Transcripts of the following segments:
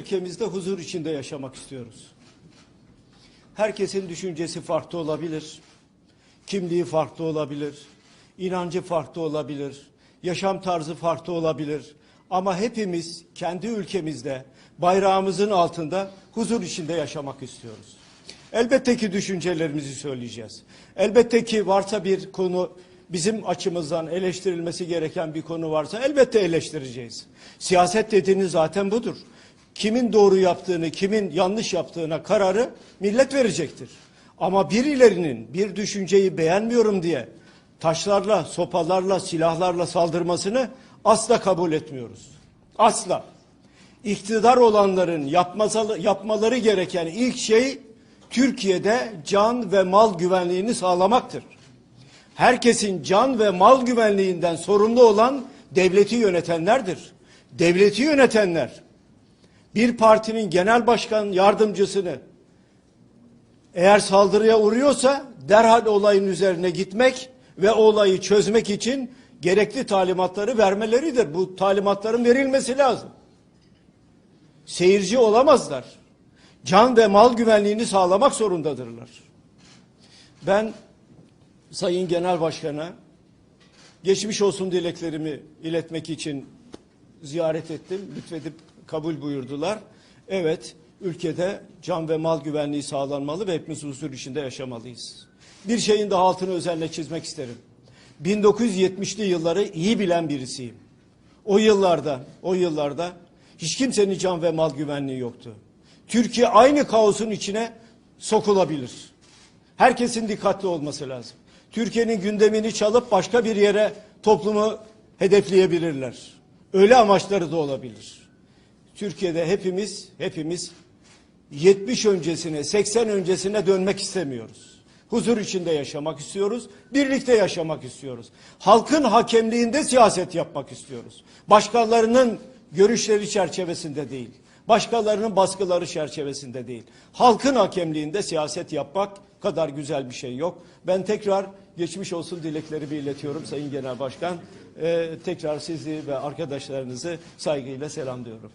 ülkemizde huzur içinde yaşamak istiyoruz. Herkesin düşüncesi farklı olabilir. Kimliği farklı olabilir. inancı farklı olabilir. Yaşam tarzı farklı olabilir. Ama hepimiz kendi ülkemizde bayrağımızın altında huzur içinde yaşamak istiyoruz. Elbette ki düşüncelerimizi söyleyeceğiz. Elbette ki varsa bir konu bizim açımızdan eleştirilmesi gereken bir konu varsa elbette eleştireceğiz. Siyaset dediğiniz zaten budur. Kimin doğru yaptığını, kimin yanlış yaptığına kararı millet verecektir. Ama birilerinin bir düşünceyi beğenmiyorum diye taşlarla, sopalarla, silahlarla saldırmasını asla kabul etmiyoruz. Asla. İktidar olanların yapmaları gereken ilk şey Türkiye'de can ve mal güvenliğini sağlamaktır. Herkesin can ve mal güvenliğinden sorumlu olan devleti yönetenlerdir. Devleti yönetenler bir partinin genel başkan yardımcısını eğer saldırıya uğruyorsa derhal olayın üzerine gitmek ve olayı çözmek için gerekli talimatları vermeleridir. Bu talimatların verilmesi lazım. Seyirci olamazlar. Can ve mal güvenliğini sağlamak zorundadırlar. Ben Sayın Genel Başkan'a geçmiş olsun dileklerimi iletmek için ziyaret ettim. Lütfedip kabul buyurdular. Evet, ülkede can ve mal güvenliği sağlanmalı ve hepimiz huzur içinde yaşamalıyız. Bir şeyin daha altını özenle çizmek isterim. 1970'li yılları iyi bilen birisiyim. O yıllarda, o yıllarda hiç kimsenin can ve mal güvenliği yoktu. Türkiye aynı kaosun içine sokulabilir. Herkesin dikkatli olması lazım. Türkiye'nin gündemini çalıp başka bir yere toplumu hedefleyebilirler. Öyle amaçları da olabilir. Türkiye'de hepimiz hepimiz 70 öncesine, 80 öncesine dönmek istemiyoruz. Huzur içinde yaşamak istiyoruz, birlikte yaşamak istiyoruz. Halkın hakemliğinde siyaset yapmak istiyoruz. Başkalarının görüşleri çerçevesinde değil, başkalarının baskıları çerçevesinde değil. Halkın hakemliğinde siyaset yapmak kadar güzel bir şey yok. Ben tekrar geçmiş olsun dileklerimi iletiyorum Sayın Genel Başkan. Ee, tekrar sizi ve arkadaşlarınızı saygıyla selamlıyorum.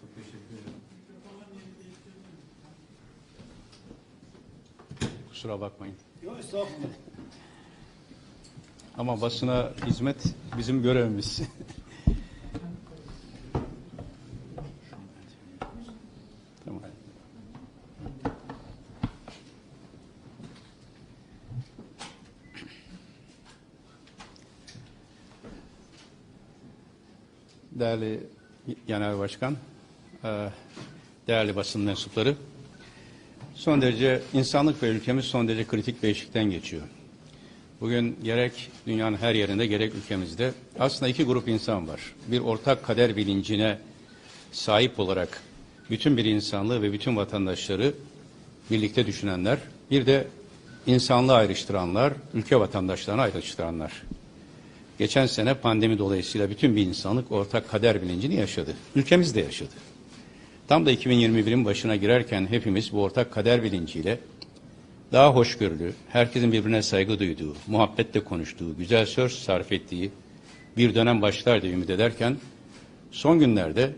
Kusura bakmayın. Yok estağfurullah. Ama basına hizmet bizim görevimiz. tamam. Değerli Genel Başkan, eee, değerli basın mensupları, son derece insanlık ve ülkemiz son derece kritik bir eşikten geçiyor. Bugün gerek dünyanın her yerinde gerek ülkemizde aslında iki grup insan var. Bir ortak kader bilincine sahip olarak bütün bir insanlığı ve bütün vatandaşları birlikte düşünenler, bir de insanlığı ayrıştıranlar, ülke vatandaşlarını ayrıştıranlar. Geçen sene pandemi dolayısıyla bütün bir insanlık ortak kader bilincini yaşadı. Ülkemiz de yaşadı. Tam da 2021'in başına girerken hepimiz bu ortak kader bilinciyle daha hoşgörülü, herkesin birbirine saygı duyduğu, muhabbetle konuştuğu, güzel söz sarf ettiği bir dönem başlar diye ümit ederken son günlerde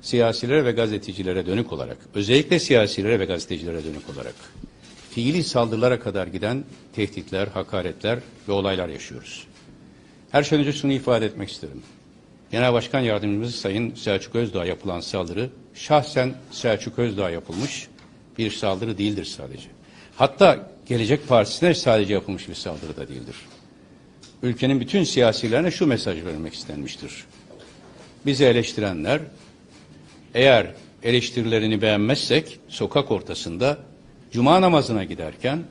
siyasilere ve gazetecilere dönük olarak, özellikle siyasilere ve gazetecilere dönük olarak fiili saldırılara kadar giden tehditler, hakaretler ve olaylar yaşıyoruz. Her şeyden önce şunu ifade etmek isterim. Genel Başkan Yardımcımız Sayın Selçuk Özdağ yapılan saldırı şahsen Selçuk Özdağ yapılmış bir saldırı değildir sadece. Hatta Gelecek Partisi'ne sadece yapılmış bir saldırı da değildir. Ülkenin bütün siyasilerine şu mesaj verilmek istenmiştir. Bizi eleştirenler eğer eleştirilerini beğenmezsek sokak ortasında cuma namazına giderken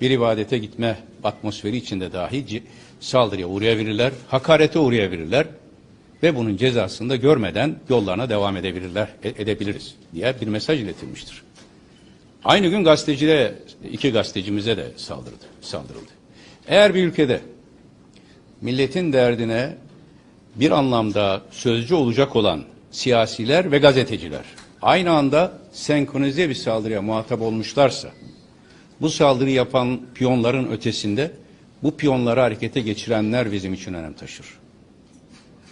bir ibadete gitme atmosferi içinde dahi saldırıya uğrayabilirler, hakarete uğrayabilirler ve bunun cezasını da görmeden yollarına devam edebilirler, e- edebiliriz diye bir mesaj iletilmiştir. Aynı gün gazetecilere, iki gazetecimize de saldırdı, saldırıldı. Eğer bir ülkede milletin derdine bir anlamda sözcü olacak olan siyasiler ve gazeteciler aynı anda senkronize bir saldırıya muhatap olmuşlarsa bu saldırı yapan piyonların ötesinde bu piyonları harekete geçirenler bizim için önem taşır.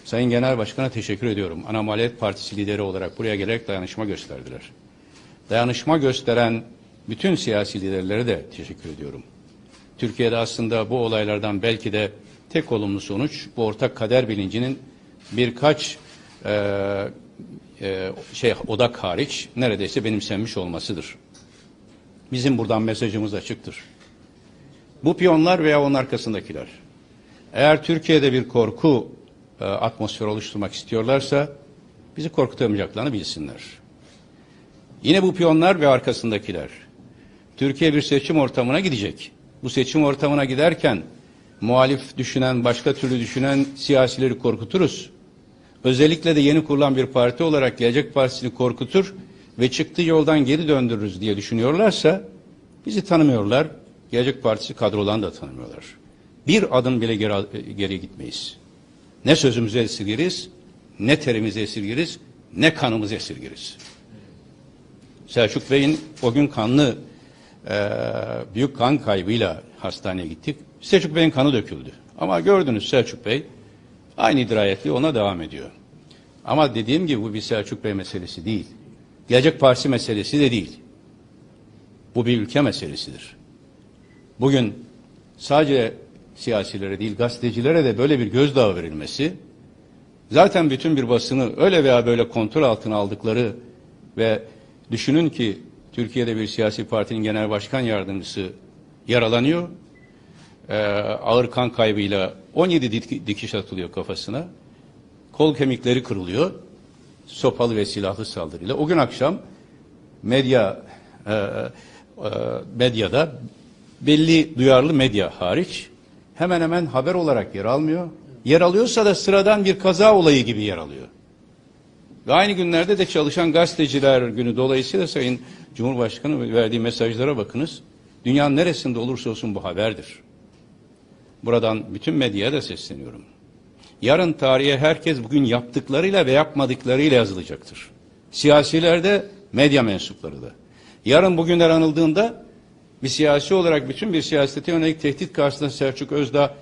Sayın Genel Başkan'a teşekkür ediyorum. Ana Partisi lideri olarak buraya gelerek dayanışma gösterdiler. Dayanışma gösteren bütün siyasi liderlere de teşekkür ediyorum. Türkiye'de aslında bu olaylardan belki de tek olumlu sonuç bu ortak kader bilincinin birkaç e, e, şey odak hariç neredeyse benimsenmiş olmasıdır. Bizim buradan mesajımız açıktır. Bu piyonlar veya onun arkasındakiler eğer Türkiye'de bir korku e, atmosferi oluşturmak istiyorlarsa bizi korkutamayacaklarını bilsinler. Yine bu piyonlar ve arkasındakiler Türkiye bir seçim ortamına gidecek. Bu seçim ortamına giderken muhalif düşünen, başka türlü düşünen siyasileri korkuturuz. Özellikle de yeni kurulan bir parti olarak Gelecek Partisi'ni korkutur ve çıktığı yoldan geri döndürürüz diye düşünüyorlarsa bizi tanımıyorlar. Gelecek Partisi kadrolarını da tanımıyorlar. Bir adım bile geri, geri gitmeyiz. Ne sözümüzü esirgeriz, ne terimizi esirgeriz, ne kanımızı esirgeriz. Selçuk Bey'in o gün kanlı e, büyük kan kaybıyla hastaneye gittik. Selçuk Bey'in kanı döküldü. Ama gördünüz Selçuk Bey aynı dirayetli ona devam ediyor. Ama dediğim gibi bu bir Selçuk Bey meselesi değil. Gelecek Partisi meselesi de değil. Bu bir ülke meselesidir. Bugün sadece siyasilere değil gazetecilere de böyle bir gözdağı verilmesi zaten bütün bir basını öyle veya böyle kontrol altına aldıkları ve düşünün ki Türkiye'de bir siyasi partinin genel başkan yardımcısı yaralanıyor. Ee, ağır kan kaybıyla 17 dik- dikiş atılıyor kafasına. Kol kemikleri kırılıyor. Sopalı ve silahlı saldırıyla. O gün akşam medya e, e, medyada belli duyarlı medya hariç hemen hemen haber olarak yer almıyor. Yer alıyorsa da sıradan bir kaza olayı gibi yer alıyor. Ve aynı günlerde de çalışan gazeteciler günü dolayısıyla Sayın Cumhurbaşkanı verdiği mesajlara bakınız. Dünyanın neresinde olursa olsun bu haberdir. Buradan bütün medyaya da sesleniyorum. Yarın tarihe herkes bugün yaptıklarıyla ve yapmadıklarıyla yazılacaktır. Siyasiler de medya mensupları da. Yarın bugünler anıldığında bir siyasi olarak bütün bir siyasete yönelik tehdit karşısında Selçuk Özdağ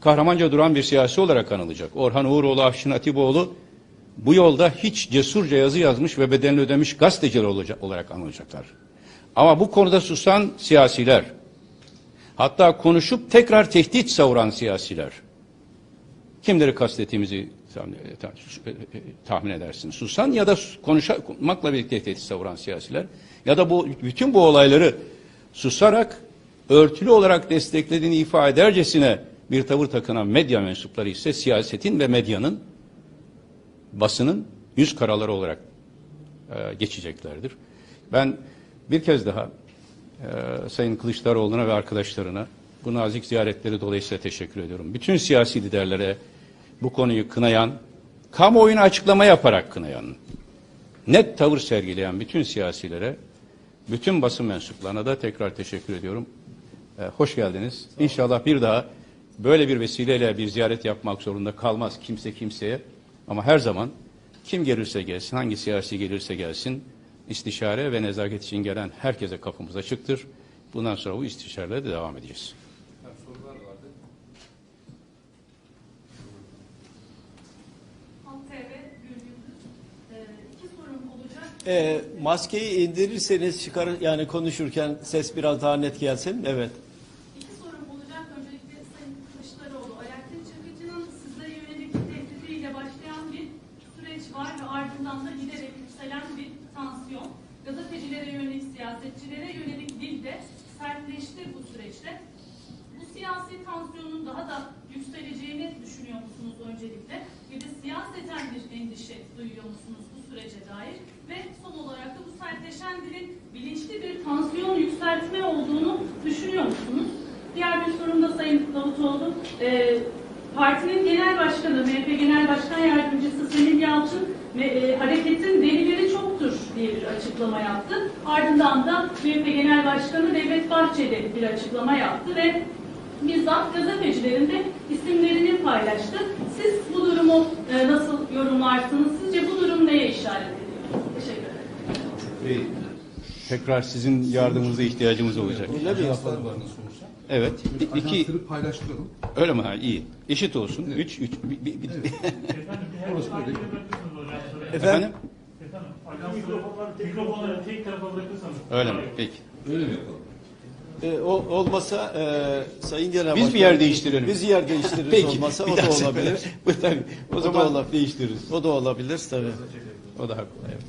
kahramanca duran bir siyasi olarak anılacak. Orhan Uğuroğlu, Afşin Atiboğlu bu yolda hiç cesurca yazı yazmış ve bedelini ödemiş gazeteciler olacak, olarak anılacaklar. Ama bu konuda susan siyasiler, hatta konuşup tekrar tehdit savuran siyasiler, kimleri kastettiğimizi tahmin- tahmin edersiniz. Susan ya da konuşmakla birlikte tehdit savuran siyasiler ya da bu bütün bu olayları susarak örtülü olarak desteklediğini ifade edercesine bir tavır takınan medya mensupları ise siyasetin ve medyanın basının yüz karaları olarak e, geçeceklerdir. Ben bir kez daha e, Sayın Kılıçdaroğlu'na ve arkadaşlarına bu nazik ziyaretleri dolayısıyla teşekkür ediyorum. Bütün siyasi liderlere bu konuyu kınayan, kamuoyuna açıklama yaparak kınayan, net tavır sergileyen bütün siyasilere, bütün basın mensuplarına da tekrar teşekkür ediyorum. E, hoş geldiniz. İnşallah bir daha böyle bir vesileyle bir ziyaret yapmak zorunda kalmaz kimse kimseye. Ama her zaman kim gelirse gelsin, hangi siyasi gelirse gelsin, istişare ve nezaket için gelen herkese kapımız açıktır. Bundan sonra bu istişarelere de devam edeceğiz. Halk TV Gülgündüz. Ee, iki sorum olacak. E, maskeyi indirirseniz çıkar yani konuşurken ses biraz daha net gelsin. Evet. İki sorum olacak. Öncelikle Sayın Kılıçdaroğlu, Alaaddin Çakıcı'nın sizlere yönelik tehdidiyle başlayan bir süreç var ve ardından da giderek yükselen bir tansiyon. Gazetecilere yönelik, siyasetçilere yönelik dil de sertleşti bu süreçte. Bu siyasi tansiyonun daha da yükseleceğini düşünüyor musunuz öncelikle? Bir de siyaseten bir endişe duyuyor musunuz bu sürece dair? Ve son olarak da bu sertleşen dilin bilinçli bir tansiyon yükseltme olduğunu düşünüyor musunuz? Diğer bir sorum da Sayın Davutoğlu. Ee, partinin genel başkanı, MHP Genel Başkan Yardımcısı Semih Yalçın ve e, hareketin delileri çoktur diye bir açıklama yaptı. Ardından da MHP Genel Başkanı Devlet Bahçeli bir açıklama yaptı ve bizzat gazetecilerin de isimlerini paylaştı. Siz bu durumu e, nasıl yorumlarsınız? Sizce bu durum neye işaret ediyor? Teşekkür ederim. Tekrar sizin yardımınıza ihtiyacımız olacak. Öyle mi yapalım? Evet. İ- iki Ajansları paylaştıralım. öyle mi? Ha, iyi. Eşit olsun. Üç, üç, bir, bir, bir- Orası böyle. Efendim? Mikrofonları, mikrofonları tek tarafa bırakırsanız. Öyle mi? Peki. Öyle mi yapalım? E, o, olmasa e, Sayın Genel Biz bir yer değiştirelim. Biz yer değiştiririz Peki. olmasa bir o da sefere. olabilir. Bu tabii. O, O da zaman olabilir. değiştiririz. O da olabilir tabii. O daha kolay. Evet.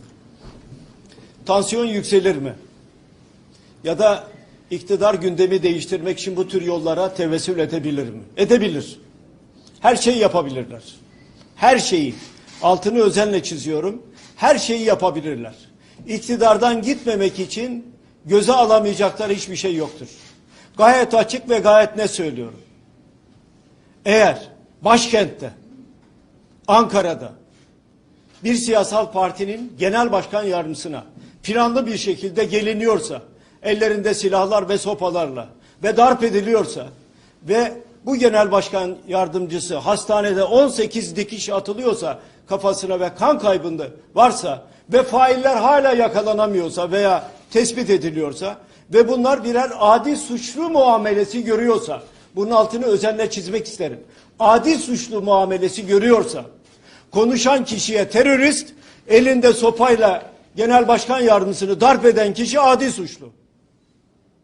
Tansiyon yükselir mi? Ya da iktidar gündemi değiştirmek için bu tür yollara tevessül edebilir mi? Edebilir. Her şeyi yapabilirler. Her şeyi. Altını özenle çiziyorum. Her şeyi yapabilirler. İktidardan gitmemek için göze alamayacakları hiçbir şey yoktur. Gayet açık ve gayet ne söylüyorum. Eğer başkentte, Ankara'da, bir siyasal partinin genel başkan yardımcısına planlı bir şekilde geliniyorsa, ellerinde silahlar ve sopalarla ve darp ediliyorsa ve bu genel başkan yardımcısı hastanede 18 dikiş atılıyorsa kafasına ve kan kaybında varsa ve failler hala yakalanamıyorsa veya tespit ediliyorsa ve bunlar birer adi suçlu muamelesi görüyorsa bunun altını özenle çizmek isterim. Adi suçlu muamelesi görüyorsa konuşan kişiye terörist, elinde sopayla genel başkan yardımcısını darp eden kişi adi suçlu.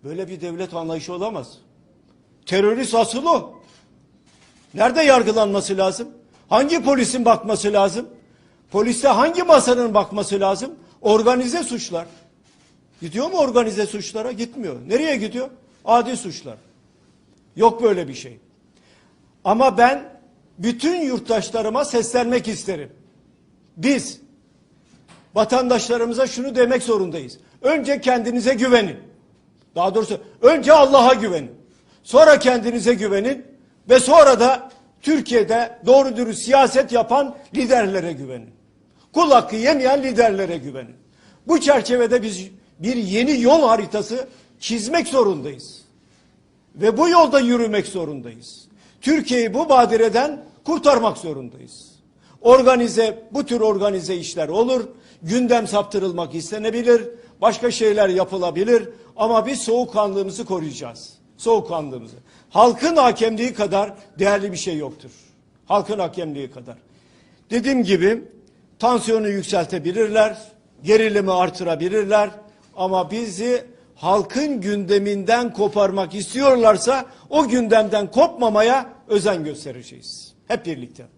Böyle bir devlet anlayışı olamaz. Terörist asıl o. Nerede yargılanması lazım? Hangi polisin bakması lazım? Poliste hangi masanın bakması lazım? Organize suçlar. Gidiyor mu organize suçlara? Gitmiyor. Nereye gidiyor? Adi suçlar. Yok böyle bir şey. Ama ben bütün yurttaşlarıma seslenmek isterim. Biz vatandaşlarımıza şunu demek zorundayız. Önce kendinize güvenin. Daha doğrusu önce Allah'a güvenin. Sonra kendinize güvenin ve sonra da Türkiye'de doğru dürüst siyaset yapan liderlere güvenin. Kul hakkı yemeyen liderlere güvenin. Bu çerçevede biz bir yeni yol haritası çizmek zorundayız. Ve bu yolda yürümek zorundayız. Türkiye'yi bu badireden kurtarmak zorundayız. Organize, bu tür organize işler olur. Gündem saptırılmak istenebilir. Başka şeyler yapılabilir. Ama biz soğukkanlığımızı koruyacağız. Soğukkanlığımızı. Halkın hakemliği kadar değerli bir şey yoktur. Halkın hakemliği kadar. Dediğim gibi tansiyonu yükseltebilirler, gerilimi artırabilirler ama bizi halkın gündeminden koparmak istiyorlarsa o gündemden kopmamaya özen göstereceğiz. Hep birlikte.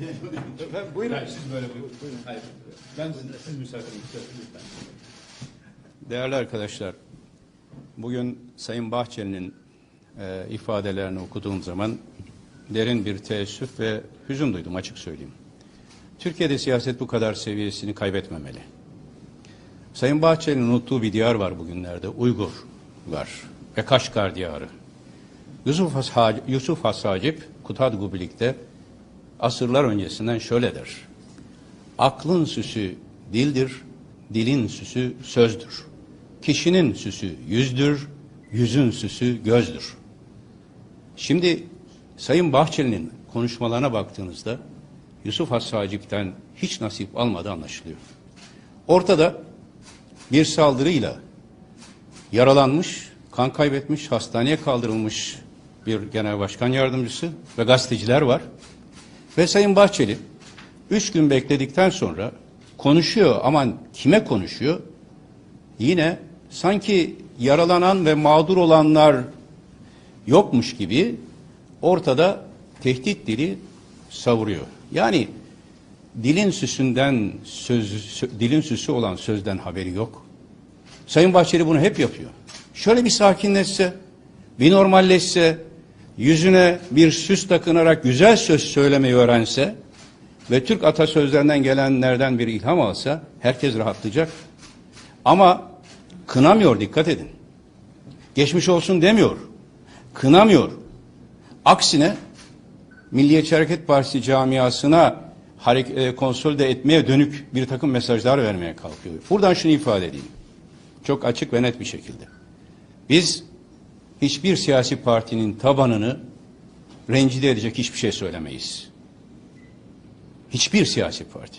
Efendim, buyurun. Siz böyle buyurun. Hayır. Ben siz müsaade lütfen. Değerli arkadaşlar, bugün Sayın Bahçeli'nin e, ifadelerini okuduğum zaman derin bir teessüf ve hüzün duydum açık söyleyeyim. Türkiye'de siyaset bu kadar seviyesini kaybetmemeli. Sayın Bahçeli'nin unuttuğu bir diyar var bugünlerde. Uygur var ve Kaşgar diyarı. Yusuf Has, Yusuf Has Hacip Kutadgu birlikte asırlar öncesinden şöyle der. Aklın süsü dildir, dilin süsü sözdür. Kişinin süsü yüzdür, yüzün süsü gözdür. Şimdi Sayın Bahçeli'nin konuşmalarına baktığınızda Yusuf Has Hacip'ten hiç nasip almadığı anlaşılıyor. Ortada bir saldırıyla yaralanmış, kan kaybetmiş, hastaneye kaldırılmış bir genel başkan yardımcısı ve gazeteciler var. Ve Sayın Bahçeli üç gün bekledikten sonra konuşuyor ama kime konuşuyor? Yine sanki yaralanan ve mağdur olanlar yokmuş gibi ortada tehdit dili savuruyor. Yani dilin süsünden söz, sö- dilin süsü olan sözden haberi yok. Sayın Bahçeli bunu hep yapıyor. Şöyle bir sakinleşse, bir normalleşse, yüzüne bir süs takınarak güzel söz söylemeyi öğrense ve Türk atasözlerinden gelenlerden bir ilham alsa herkes rahatlayacak. Ama kınamıyor dikkat edin. Geçmiş olsun demiyor. Kınamıyor. Aksine Milliyetçi Hareket Partisi camiasına e, konsolide etmeye dönük bir takım mesajlar vermeye kalkıyor. Buradan şunu ifade edeyim. Çok açık ve net bir şekilde. Biz hiçbir siyasi partinin tabanını rencide edecek hiçbir şey söylemeyiz. Hiçbir siyasi parti.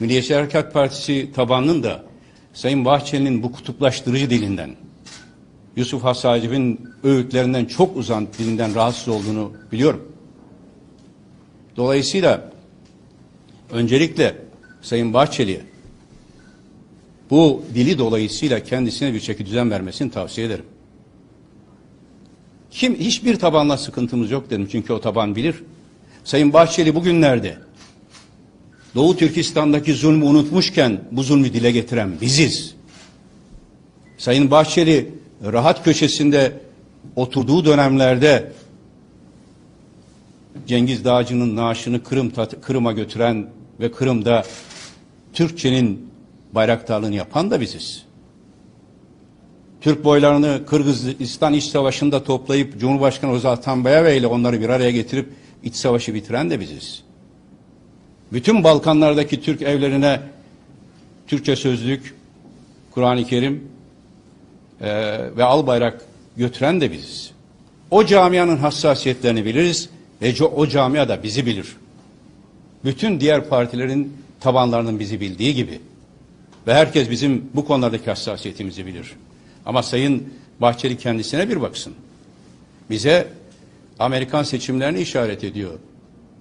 Milliyetçi Hareket Partisi tabanının da Sayın Bahçeli'nin bu kutuplaştırıcı dilinden, Yusuf Hasacib'in öğütlerinden çok uzan dilinden rahatsız olduğunu biliyorum. Dolayısıyla öncelikle Sayın Bahçeli'ye bu dili dolayısıyla kendisine bir çeki düzen vermesini tavsiye ederim. Kim hiçbir tabanla sıkıntımız yok dedim çünkü o taban bilir. Sayın Bahçeli bugünlerde Doğu Türkistan'daki zulmü unutmuşken bu zulmü dile getiren biziz. Sayın Bahçeli rahat köşesinde oturduğu dönemlerde Cengiz Dağcı'nın naaşını Kırım, Kırım'a götüren ve Kırım'da Türkçenin bayraktarlığını yapan da biziz. Türk boylarını Kırgızistan İç Savaşı'nda toplayıp Cumhurbaşkanı Özal Atanbayeva ile onları bir araya getirip iç savaşı bitiren de biziz. Bütün Balkanlardaki Türk evlerine Türkçe sözlük, Kur'an-ı Kerim e, ve al bayrak götüren de biziz. O camianın hassasiyetlerini biliriz ve o camia da bizi bilir. Bütün diğer partilerin tabanlarının bizi bildiği gibi. Ve herkes bizim bu konulardaki hassasiyetimizi bilir. Ama Sayın Bahçeli kendisine bir baksın. Bize Amerikan seçimlerini işaret ediyor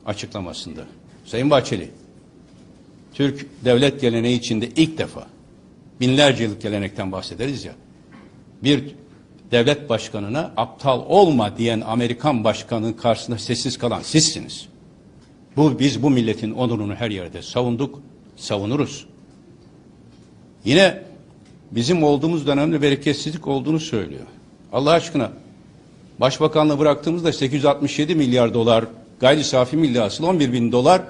açıklamasında. Sayın Bahçeli, Türk devlet geleneği içinde ilk defa binlerce yıllık gelenekten bahsederiz ya. Bir devlet başkanına aptal olma diyen Amerikan başkanının karşısında sessiz kalan sizsiniz. Bu biz bu milletin onurunu her yerde savunduk, savunuruz. Yine bizim olduğumuz dönemde bereketsizlik olduğunu söylüyor. Allah aşkına başbakanlığı bıraktığımızda 867 milyar dolar gayri safi milli hasıl 11 bin dolar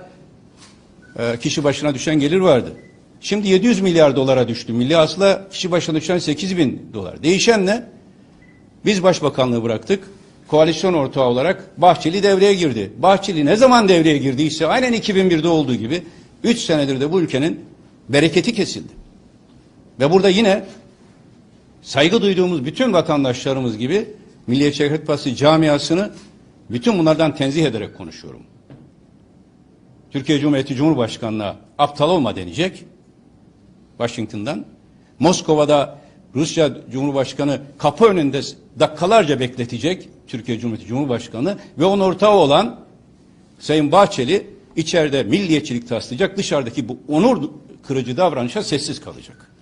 e, kişi başına düşen gelir vardı. Şimdi 700 milyar dolara düştü. Milli hasıla kişi başına düşen 8 bin dolar. Değişen ne? Biz başbakanlığı bıraktık. Koalisyon ortağı olarak Bahçeli devreye girdi. Bahçeli ne zaman devreye girdiyse aynen 2001'de olduğu gibi 3 senedir de bu ülkenin bereketi kesildi. Ve burada yine saygı duyduğumuz bütün vatandaşlarımız gibi Milliyetçi Hareket Partisi camiasını bütün bunlardan tenzih ederek konuşuyorum. Türkiye Cumhuriyeti Cumhurbaşkanı'na aptal olma denecek. Washington'dan. Moskova'da Rusya Cumhurbaşkanı kapı önünde dakikalarca bekletecek Türkiye Cumhuriyeti Cumhurbaşkanı ve onun ortağı olan Sayın Bahçeli içeride milliyetçilik taslayacak, dışarıdaki bu onur kırıcı davranışa sessiz kalacak.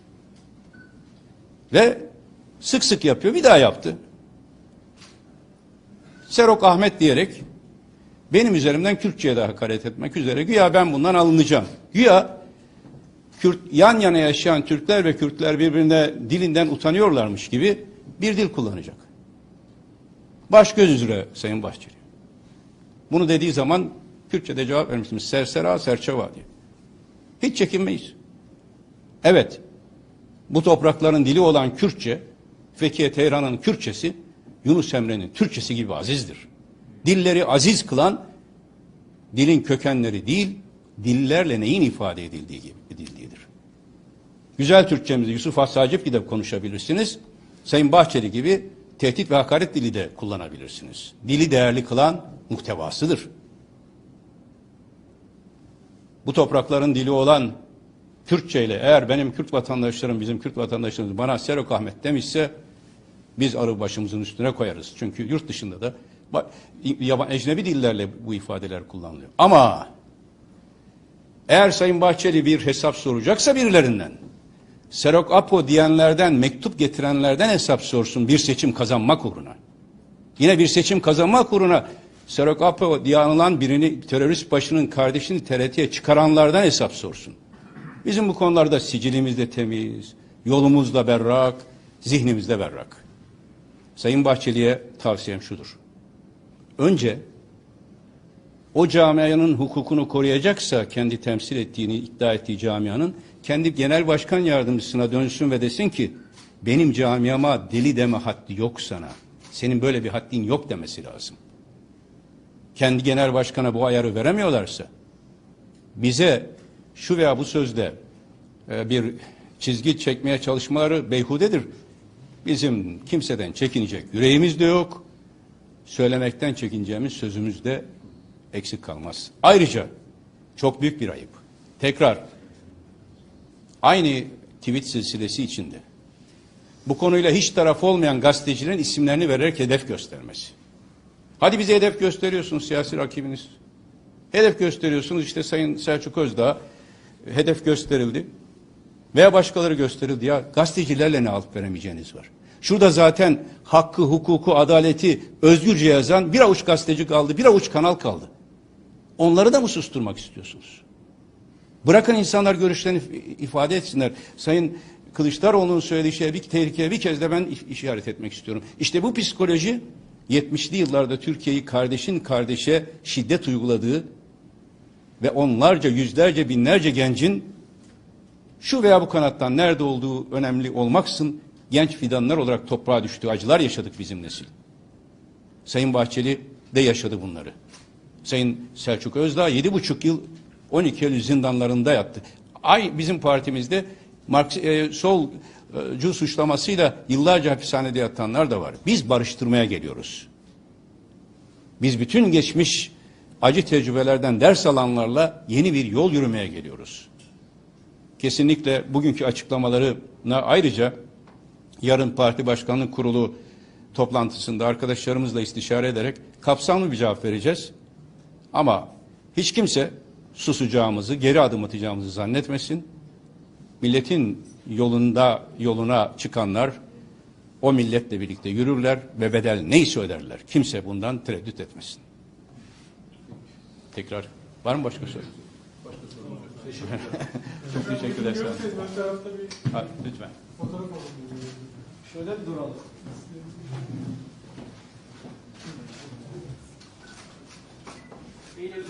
Ve sık sık yapıyor, bir daha yaptı. Serok Ahmet diyerek benim üzerimden Kürtçe'ye de hakaret etmek üzere güya ben bundan alınacağım. Güya Kürt, yan yana yaşayan Türkler ve Kürtler birbirine dilinden utanıyorlarmış gibi bir dil kullanacak. Baş göz üzere Sayın Bahçeli. Bunu dediği zaman Kürtçe'de cevap vermişsiniz. Sersera serçeva diye. Hiç çekinmeyiz. Evet. Bu toprakların dili olan Kürtçe, Fethiye Tehran'ın Kürtçesi, Yunus Emre'nin Türkçesi gibi azizdir. Dilleri aziz kılan, dilin kökenleri değil, dillerle neyin ifade edildiği gibi edildiğidir. Güzel Türkçemizi Yusuf Hassacip gibi konuşabilirsiniz. Sayın Bahçeli gibi tehdit ve hakaret dili de kullanabilirsiniz. Dili değerli kılan muhtevasıdır. Bu toprakların dili olan Kürtçe ile eğer benim Kürt vatandaşlarım, bizim Kürt vatandaşlarımız bana Serok Ahmet demişse biz arı başımızın üstüne koyarız. Çünkü yurt dışında da yaban, ecnebi dillerle bu ifadeler kullanılıyor. Ama eğer Sayın Bahçeli bir hesap soracaksa birilerinden, Serok Apo diyenlerden, mektup getirenlerden hesap sorsun bir seçim kazanmak uğruna. Yine bir seçim kazanmak uğruna Serok Apo diye anılan birini, terörist başının kardeşini TRT'ye çıkaranlardan hesap sorsun. Bizim bu konularda sicilimiz de temiz, yolumuz da berrak, zihnimiz de berrak. Sayın Bahçeli'ye tavsiyem şudur. Önce o camianın hukukunu koruyacaksa kendi temsil ettiğini iddia ettiği camianın kendi genel başkan yardımcısına dönsün ve desin ki benim camiama deli deme haddi yok sana. Senin böyle bir haddin yok demesi lazım. Kendi genel başkana bu ayarı veremiyorlarsa bize şu veya bu sözde e, bir çizgi çekmeye çalışmaları beyhudedir. Bizim kimseden çekinecek yüreğimiz de yok. Söylemekten çekineceğimiz sözümüz de eksik kalmaz. Ayrıca çok büyük bir ayıp. Tekrar aynı tweet silsilesi içinde. Bu konuyla hiç taraf olmayan gazetecilerin isimlerini vererek hedef göstermesi. Hadi bize hedef gösteriyorsunuz siyasi rakibiniz. Hedef gösteriyorsunuz işte Sayın Selçuk Özdağ hedef gösterildi. Veya başkaları gösterildi ya gazetecilerle ne alıp veremeyeceğiniz var. Şurada zaten hakkı, hukuku, adaleti özgürce yazan bir avuç gazeteci kaldı, bir avuç kanal kaldı. Onları da mı susturmak istiyorsunuz? Bırakın insanlar görüşlerini if- ifade etsinler. Sayın Kılıçdaroğlu'nun söylediği şeye bir tehlikeye bir kez de ben iş- işaret etmek istiyorum. İşte bu psikoloji 70'li yıllarda Türkiye'yi kardeşin kardeşe şiddet uyguladığı ve onlarca, yüzlerce, binlerce gencin şu veya bu kanattan nerede olduğu önemli olmaksın genç fidanlar olarak toprağa düştüğü acılar yaşadık bizim nesil. Sayın Bahçeli de yaşadı bunları. Sayın Selçuk Özdağ yedi buçuk yıl 12 Eylül zindanlarında yattı. Ay bizim partimizde Marks, e, solcu suçlamasıyla yıllarca hapishanede yatanlar da var. Biz barıştırmaya geliyoruz. Biz bütün geçmiş acı tecrübelerden ders alanlarla yeni bir yol yürümeye geliyoruz. Kesinlikle bugünkü açıklamalarına ayrıca yarın parti başkanlık kurulu toplantısında arkadaşlarımızla istişare ederek kapsamlı bir cevap vereceğiz. Ama hiç kimse susacağımızı, geri adım atacağımızı zannetmesin. Milletin yolunda yoluna çıkanlar o milletle birlikte yürürler ve bedel neyse öderler. Kimse bundan tereddüt etmesin. Tekrar var mı başka soru? Çok teşekkürler. sağ olun. Ha, lütfen. Şöyle bir duralım. Eğilebilir